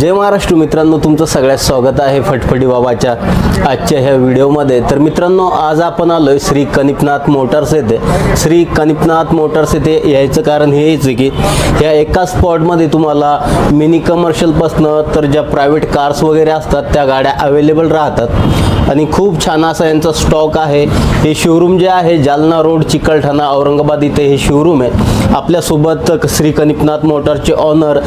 जय महाराष्ट्र मित्रांनो तुमचं सगळ्यात स्वागत आहे फटफटी बाबाच्या आजच्या ह्या व्हिडिओमध्ये. तर मित्रांनो आज आपण आलोय श्री कनिपनाथ मोटर्स येथे. श्री कनिपनाथ मोटर्स येथे यायचं कारण हेच आहे की ह्या एका स्पॉटमध्ये तुम्हाला मिनी कमर्शियलपासनं तर ज्या प्रायव्हेट कार्स वगैरे असतात त्या गाड्या अवेलेबल राहतात. आणि खूप छान असा यांचा स्टॉक आहे. हे शोरूम जे आहे जालना रोड चिकलठाणा औरंगाबाद इथे हे शोरूम आहे. आपल्यासोबत श्री कनिपनाथ मोटरचे ऑनर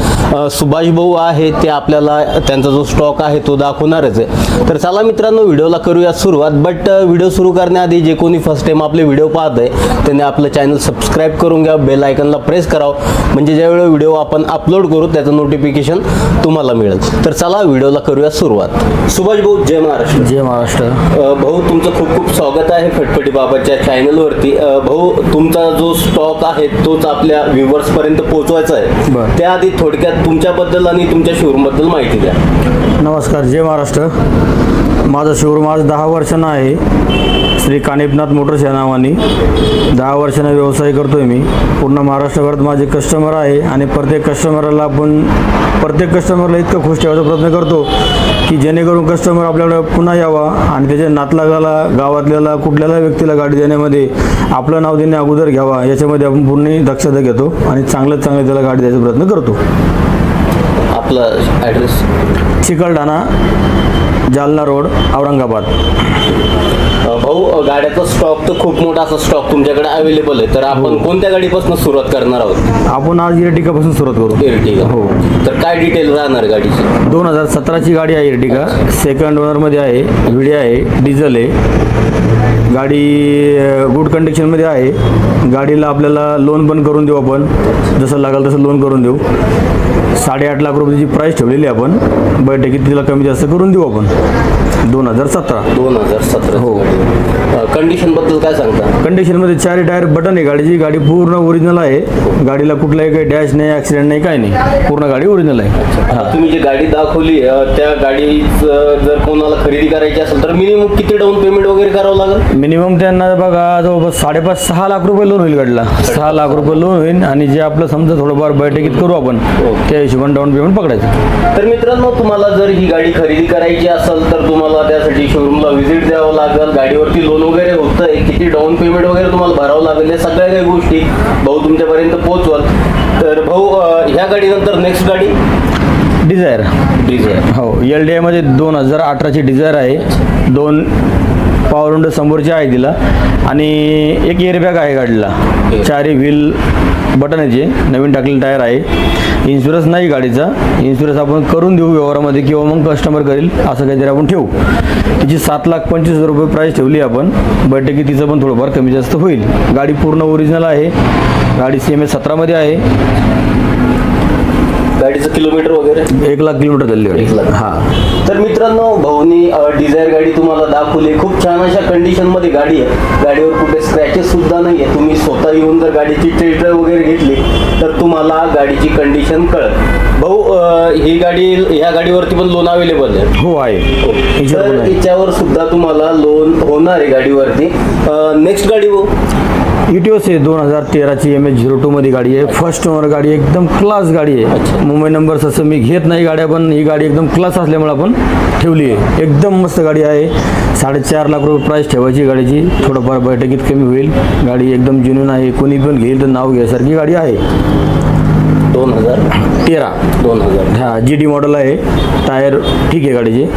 सुभाष भाऊ आहे. ते आपल्याला त्यांचा जो स्टॉक आहे तो दाखवणारच आहे. तर चला मित्रांनो व्हिडिओला करूया सुरुवात. बट व्हिडिओ सुरू करण्याआधी जे कोणी फर्स्ट टाइम आपले व्हिडिओ पाहत आहे त्यांनी आपलं चॅनल सबस्क्राईब करून घ्या. बेल आयकनला प्रेस करावं. म्हणजे ज्यावेळी व्हिडिओ आपण अपलोड करू त्याचं नोटिफिकेशन तुम्हाला मिळेल. तर चला व्हिडिओला करूया सुरुवात. सुभाष भाऊ जय महाराष्ट्र. जय महाराष्ट्र. भाऊ तुमचं खूप खूप स्वागत आहे फटफटी बाबाच्या चॅनलवरती भाऊ तुमचा जो स्टॉक आहे तोच आपल्या व्ह्युअर्स पर्यंत पोहोचवायचा आहे. त्याआधी थोडक्यात तुमच्याबद्दल आणि तुमच्या शोरूम बद्दल माहिती द्या. नमस्कार जय महाराष्ट्र. माझं शोरूम आज दहा वर्षांना आहे. श्री कानिपनाथ मोटर्स या नावाने. दहा वर्षांना व्यवसाय करतो आहे मी. पूर्ण महाराष्ट्रभरात माझे कस्टमर आहे आणि प्रत्येक कस्टमरला आपण प्रत्येक कस्टमरला इतकं खुश ठेवायचा प्रयत्न करतो की जेणेकरून कस्टमर आपल्याकडे पुन्हा यावा आणि त्याच्या नातलागाला गावातल्याला कुठल्याला व्यक्तीला गाडी देण्यामध्ये आपलं नाव देणे अगोदर घ्यावा याच्यामध्ये आपण पूर्ण दक्षता घेतो आणि चांगल्यात चांगलं त्याला गाडी द्यायचा प्रयत्न करतो. आपला ॲड्रेस चिकलठाणा जालना रोड औरंगाबाद. भाऊ गाड्याचा स्टॉक तर खूप मोठा असा स्टॉक तुमच्याकडे अवेलेबल आहे. तर आपण कोणत्या गाडीपासून सुरुवात करणार आहोत? आपण आज इर्टिकापासून सुरुवात करू. एर्टिगा हो. तर काय डिटेल राहणार गाडीची? दोन हजार सतराची गाडी आहे इर्टिका सेकंड ओनरमध्ये आहे व्हिडी आहे डिझेल आहे. गाडी गुड कंडिशनमध्ये आहे. गाडीला आपल्याला लोन पण करून देऊ आपण. जसं लागेल तसं लोन करून देऊ. साडेआठ लाख रुपयाची प्राईस ठेवलेली आहे आपण बैठकीत तिला कमी जास्त करून देऊ आपण. दोन हजार सतरा. दोन हजार सतरा. हो. कंडिशनबद्दल काय सांगता? कंडिशनमध्ये चारही टायर बटन आहे गाडीची. गाडी पूर्ण ओरिजिनल आहे. गाडीला कुठलाही काही डॅश नाही ॲक्सिडेंट नाही काही नाही. पूर्ण गाडी ओरिजिनल आहे. आता तुम्ही जी गाडी दाखवली अ, त्या गाडीचं जर कोणाला खरेदी करायची असेल तर मिनिमम किती डाऊन पेमेंट वगैरे करावं लागेल? मिनिमम त्यांना बघा जवळपास साडेपाच सहा लाख रुपये लोन होईल गाडीला. सहा लाख रुपये लोन होईल आणि जे आपलं समजा थोडंफार बैठकीत करू आपण त्या हिशोबाने डाऊन पेमेंट पकडायचं. तर मित्रांनो तुम्हाला जर ही गाडी खरेदी करायची असेल तर तुम्हाला त्यासाठी शोरूमला व्हिजिट द्यावं लागेल. गाडीवरती लोन वगैरे होतंय किती डाऊन पेमेंट वगैरे तुम्हाला भरावं लागेल या सगळ्या काही गोष्टी भाऊ तुमच्यापर्यंत पोहोचवाल. तर भाऊ ह्या गाडीनंतर नेक्स्ट गाडी? डिझायर डिझायर हो एल डी आयमध्ये दोन हजार अठराची डिझायर आहे. दोन पॉवर विंडो समोरची आहे तिला. आणि एक एअरबॅग आहे गाडीला. चारही व्हील बटन आहे जे. नवीन टाकलेलं टायर आहे. इन्शुरन्स नाही गाडीचा. इन्शुरन्स आपण करून देऊ व्यवहारामध्ये किंवा मग कस्टमर करेल असं काहीतरी आपण ठेवू. तिची सात लाख पंचवीस हजार रुपये प्राईस ठेवली आपण. बैठकी तिचं पण थोडंफार कमी जास्त होईल. गाडी पूर्ण ओरिजिनल आहे. गाडी सी एम एस सतरामध्ये आहे. गाडीचं किलोमीटर वगैरे? एक लाख किलोमीटर झाली एक लाख. हां. तर मित्रांनो भाऊनी डिझायर गाडी तुम्हाला दाखवली. खूप छान अशा कंडिशनमध्ये गाडी आहे. गाडीवर कुठे स्क्रॅचेस सुद्धा नाही आहे तुम्ही स्वतः येऊन जर गाडीची टेस्ट ड्राईव्ह वगैरे घेतली तर तुम्हाला गाडीची कंडिशन कळत भाऊ ही गाडी ह्या गाडीवरती पण लोन अवेलेबल आहे. हो आहे. तर आहे. याच्यावर सुद्धा तुम्हाला लोन होणार आहे गाडीवरती. नेक्स्ट गाडी भाऊ. इटिओस आहे दोन हजार तेराची एम एच झिरो टूमध्ये गाडी आहे. फर्स्ट ओनर गाडी आहे एकदम क्लास गाडी आहे. मुंबई नंबर तसं मी घेत नाही गाड्या पण ही गाडी एकदम क्लास असल्यामुळे आपण ठेवली आहे. एकदम मस्त गाडी आहे. साडेचार लाख रुपये प्राईस ठेवायची गाडीची. थोडंफार बैठकीत कमी होईल. गाडी एकदम जुनून आहे. कोणी पण घेईल तर नाव घ्यासारखी गाडी आहे. दोन हजार तेरा. दोन हजार. हा जी डी मॉडेल आहे. टायर ठीक आहे गाडीचे.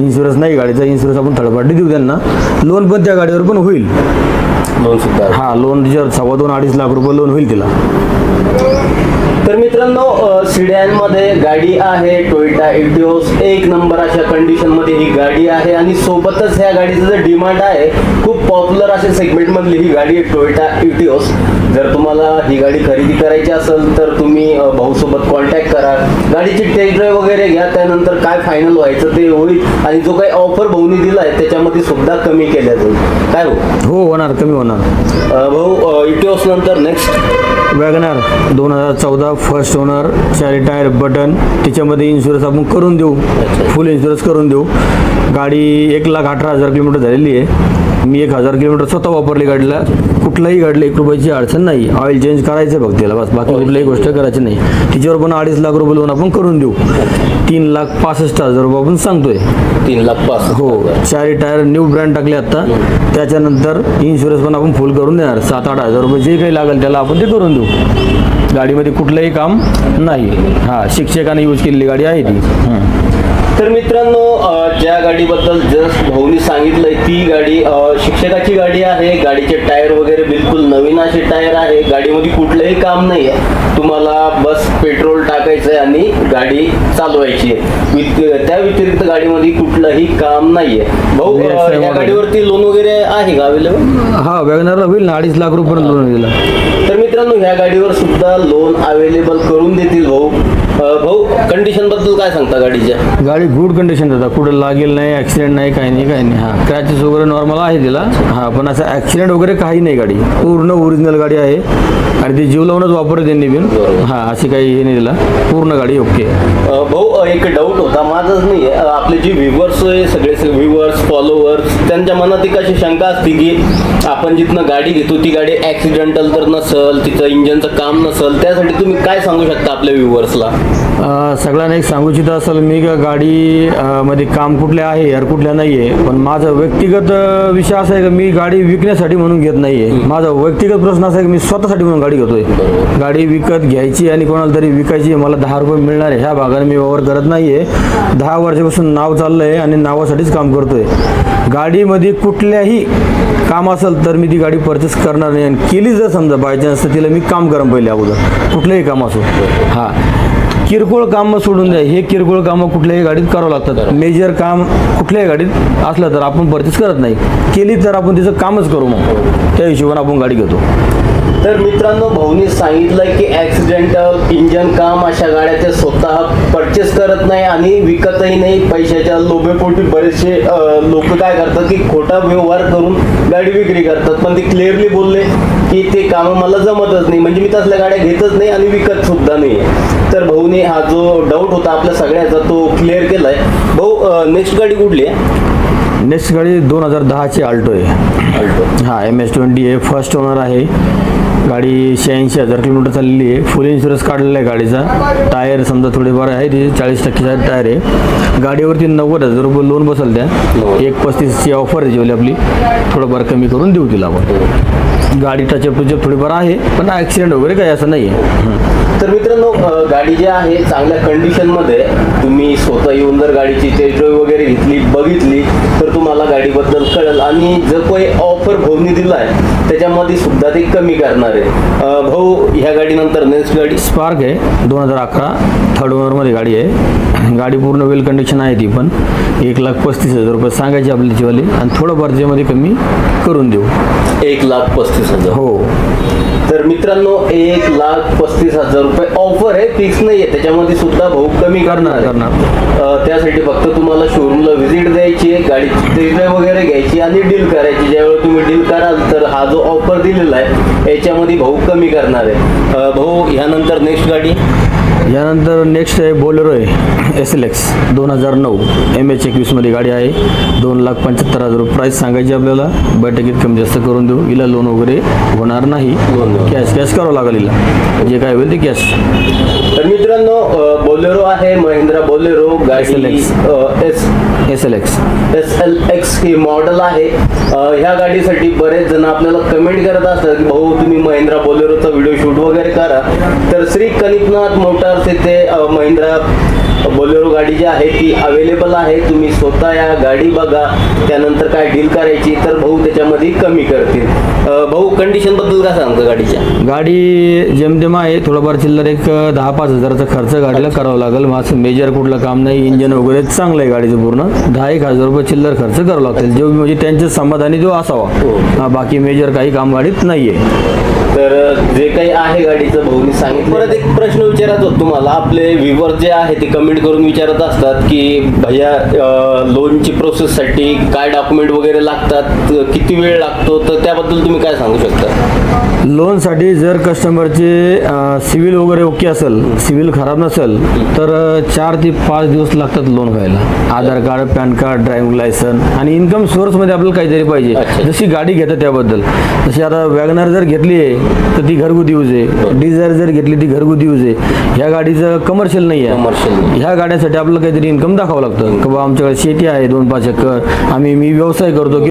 इन्शुरन्स नाही गाडीचा. इन्शुरन्स आपण थर्ड देऊ त्यांना. लोन पण त्या गाडीवर पण होईल. लोन सुद्धा. आहे. हा लोन तिच्यावर सव्वा दोन अडीच लाख रुपये लोन होईल तिला. तर मित्रांनो अ, सिडॅनमध्ये गाडी आहे टोयोटा इटिओस एक नंबर अशा कंडिशनमध्ये ही गाडी आहे आणि सोबतच ह्या गाडीचं जे डिमांड आहे खूप पॉप्युलर अशा सेगमेंट मधली ही गाडी आहे टोयोटा इटिओस जर तुम्हाला ही गाडी खरेदी करायची असेल तर तुम्ही अ, भाऊसोबत कॉन्टॅक्ट करा. गाडीची टेस्ट ड्राईव्ह वगैरे घ्या त्यानंतर काय फायनल व्हायचं ते होईल. आणि जो काही ऑफर भाऊनी दिला आहे त्याच्यामध्ये सुद्धा कमी केल्या जाईल. काय हो हो होणार कमी होणार. भाऊ इटिओस नंतर नेक्स्ट वॅगनार दोन हजार चौदा फर्स्ट ओनर चारी टायर बटन त्याच्यामध्ये इन्शुरन्स आपण करून देऊ. फुल इन्शुरन्स करून देऊ. गाडी एक लाख अठरा हजार किलोमीटर झालेली आहे. मी एक हजार किलोमीटर स्वतः वापरली गाडीला. कुठल्याही गाडीला एक रुपयाची अडचण नाही. ऑइल चेंज करायचं फक्त त्याला बस. बाकी कुठल्याही गोष्ट करायची नाही. तिच्यावर पण अडीच लाख रुपये लोन आपण करून देऊ. तीन लाख पासष्ट हजार रुपये आपण सांगतोय. तीन लाख पाच हो. चारही टायर न्यू ब्रँड टाकले आता. त्याच्यानंतर इन्शुरन्स पण आपण फुल करून देणार. सात आठ हजार रुपये जे काही लागेल त्याला आपण ते करून देऊ. गाडीमध्ये कुठलंही काम नाही. हां शिक्षकाने यूज केलेली गाडी आहे ती. तर मित्रांनो ज्या गाडीबद्दल जस्ट भाऊनी सांगितलंय ती गाडी शिक्षकाची गाडी आहे. गाडीचे टायर वगैरे बिलकुल नवीन असे टायर आहे. गाडीमध्ये कुठलंही काम नाही आहे. तुम्हाला बस पेट्रोल टाकायचं आहे आणि गाडी चालवायची आहे. त्या व्यतिरिक्त गाडीमध्ये कुठलंही काम नाही आहे. भाऊ या. गाडीवरती लोन वगैरे आहे का अवेलेबल हा वॅगनरला होईल ना अडीच लाख रुपये लोन दिला तर मित्रांनो ह्या गाडीवर सुद्धा लोन अवेलेबल करून देतील भाऊ. भाऊ कंडिशनबद्दल काय सांगता गाडीच्या? गाडी गुड कंडिशन देतात. कुठं लागेल नाही ॲक्सिडेंट नाही काही नाही काही नाही. हां क्रॅचेस वगैरे नॉर्मल आहे तिला. हां पण असं ॲक्सिडेंट वगैरे काही नाही गाडी. पूर्ण ओरिजिनल गाडी आहे. आणि ती जीव लावूनच वापरते त्यांनी बिन हां अशी काही हे नाही तिला. पूर्ण गाडी ओके. भाऊ एक डाऊट होता. माझाच नाही आपले जे व्ह्युअर्स आहे सगळे व्ह्युअर्स फॉलोअर्स त्यांच्या मनात एक अशी शंका असते की आपण जिथनं गाडी घेतो ती गाडी ॲक्सिडेंटल तर नसल तिचं इंजनचं काम नसल त्यासाठी तुम्ही काय सांगू शकता आपल्या व्ह्युअर्सला सगळ्यांना एक सांगू इच्छित असेल मी का गाडी मध्ये काम कुठले आहे यार कुठल्या नाही आहे पण माझा व्यक्तिगत विषय असा आहे की मी गाडी विकण्यासाठी म्हणून घेत नाही आहे माझा व्यक्तिगत प्रश्न असा आहे की मी स्वतःसाठी म्हणून गाडी घेतोय. गाडी विकत घ्यायची आणि कोणाला तरी विकायची मला दहा रुपये मिळणार आहे. ह्या भागाने मी वावर करत नाही आहे दहा वर्षापासून नाव चाललं आहे आणि नावासाठीच काम करतोय. गाडीमध्ये कुठल्याही काम असेल तर मी ती गाडी परचेस करणार नाही. आणि केली जर समजा बायचान्स तर तिला मी काम करा पहिले अगोदर. कुठलंही काम असो. हां. किरकोळ कामं सोडून द्या. हे किरकोळ कामं कुठल्याही गाडीत करावं लागतात. मेजर काम कुठल्याही गाडीत असलं तर आपण परचेस करत नाही. केली तर आपण तिचं कामच करू मग. त्या हिशोबाने आपण गाडी घेतो. तर मित्रांनो भाऊनी सांगितलंय की ॲक्सिडेंटल इंजन काम अशा गाड्या ते स्वतः परचेस करत नाही आणि विकतही नाही. पैशाच्या लोभेपोटी बरेचसे लोक काय करतात की खोटा व्यवहार करून गाडी विक्री करतात. पण ते क्लिअरली बोलले की ते कामं मला जमतच नाही. म्हणजे मी तसल्या गाड्या घेतच नाही आणि विकत सुद्धा नाही. तर भाऊने हा जो डाऊट होता आपल्या सगळ्याचा तो क्लिअर केलाय. भाऊ नेक्स्ट गाडी कुठली आहे? नेक्स्ट गाडी दोन हजार दहाची आल्टो आहे. अल्टो हां एम एस ट्वेंटी आहे फर्स्ट ओनर आहे. गाडी शहाऐंशी हजार किलोमीटर चाललेली आहे. फुल इन्शुरन्स काढलेला आहे गाडीचा. टायर समजा थोडेफार आहे ते चाळीस टक्केचा टायर आहे. गाडीवरती नव्वद हजार रुपये लोन बसल त्या एक पस्तीसची ऑफर आहे जेवली आपली. थोडंफार कमी करून देऊ तिला आपण. गाडी टचअप टुचअप थोडीफार आहे पण ॲक्सिडेंट वगैरे काही असं नाही आहे तर मित्रांनो गाडी जी आहे चांगल्या कंडिशनमध्ये तुम्ही स्वतः येऊन जर गाडीची टेस्ट ड्राईव्ह वगैरे घेतली बघितली तर तुम्हाला गाडीबद्दल कळेल. आणि जर काही ऑफर भाऊनी दिला आहे त्याच्यामध्ये सुद्धा ते कमी करणार आहे. भाऊ ह्या गाडीनंतर नेक्स्ट गाडी? स्पार्क आहे दोन हजार अकरा थर्ड ओनरमध्ये गाडी आहे. गाडी पूर्ण वेल कंडिशन आहे ती पण. एक लाख पस्तीस हजार रुपये सांगायची आपली तिचीवाली आणि थोडंफार त्यामध्ये कमी करून देऊ. एक लाख पस्तीस हजार हो तर मित्रांनो एक लाख पस्तीस हजार रुपये ऑफर आहे. फिक्स नाही आहे त्याच्यामध्ये सुद्धा भाऊ कमी करणार करणार, त्यासाठी फक्त तुम्हाला शोरूमला व्हिजिट द्यायची आहे गाडीची टेस्ट ड्राईव्ह वगैरे घ्यायची आणि डील करायची. ज्यावेळी तुम्ही डील कराल तर हा जो ऑफर दिलेला आहे याच्यामध्ये भाऊ कमी करणार आहे. भाऊ ह्यानंतर नेक्स्ट गाडी. यानंतर नेक्स्ट आहे बोलेरो आहे. एस एल एक्स दोन हजार नऊ. एम एच एकवीसमध्ये गाडी आहे. दोन लाख पंच्याहत्तर हजार रुपये प्राईस सांगायची आपल्याला. बैठकीत कमी जास्त करून देऊ. हिला लोन वगैरे होणार नाही. कॅश कॅश करावं लागेल हिला. जे काय होईल ते कॅश. तर मित्रांनो बोलेरो आहे महिंद्रा बोलेरो गाडी. S S L X S L X ही मॉडेल आहे. ह्या गाडीसाठी बरेच जण आपल्याला कमेंट करत असतात की भाऊ तुम्ही महिंद्रा बोलेरोचा व्हिडिओ शूट वगैरे करा. तर श्री कनिपनाथ मोटार्स येथे महिंद्रा बोलेरो गाडी जी आहे ती अवेलेबल आहे. तुम्ही स्वतः या गाडी बघा. त्यानंतर काय डील करायची तर भाऊ त्याच्यामध्ये कमी करतील. भाऊ कंडिशनबद्दल काय सांगतो गाडीच्या? गाडी जेमतेम आहे थोडंफार चिल्लर एक दहा पाच हजाराचा खर्च गाडीला करावा लागेल. माझं मेजर कुठलं काम नाही इंजन वगैरे चांगलं आहे गाडीचं पूर्ण. दहा एक हजार रुपये चिल्लर खर्च करावं लागतील जो म्हणजे त्यांच्या समाधानी जो असावा. हो. हा, बाकी मेजर काही काम गाडीत नाही आहे तर जे काही आहे गाडीचं भाऊनी सांगितलं परत एक प्रश्न विचारायचा होता तुम्हाला. आपले व्ह्युअर जे आहे ते कमेंट करून विचारत असतात की भैया लोनची प्रोसेससाठी काय डॉक्युमेंट वगैरे लागतात? किती वेळ लागतो? तर त्याबद्दल तुम्ही काय सांगू शकता? लोनसाठी जर कस्टमरचे सिव्हिल वगैरे ओके असेल सिव्हिल खराब नसेल तर चार ते पाच दिवस लागतात लोन व्हायला. Aadhaar card pan card driving licence आणि इन्कम सोर्समध्ये आपल्याला काहीतरी. पाहिजे. जशी गाडी घेतात त्याबद्दल. जशी आता वॅगनर जर घेतली आहे तर ती घरगुती यूज आहे. डिझायर जर घेतली ती घरगुती यूज आहे. ह्या गाडीचं कमर्शियल नाही आहे. नाही. ह्या गाड्यांसाठी आपल्याला काहीतरी इन्कम दाखवावं लागतं. की बाबा आमच्याकडे शेती आहे दोन पाच एकर. आम्ही मी व्यवसाय करतो.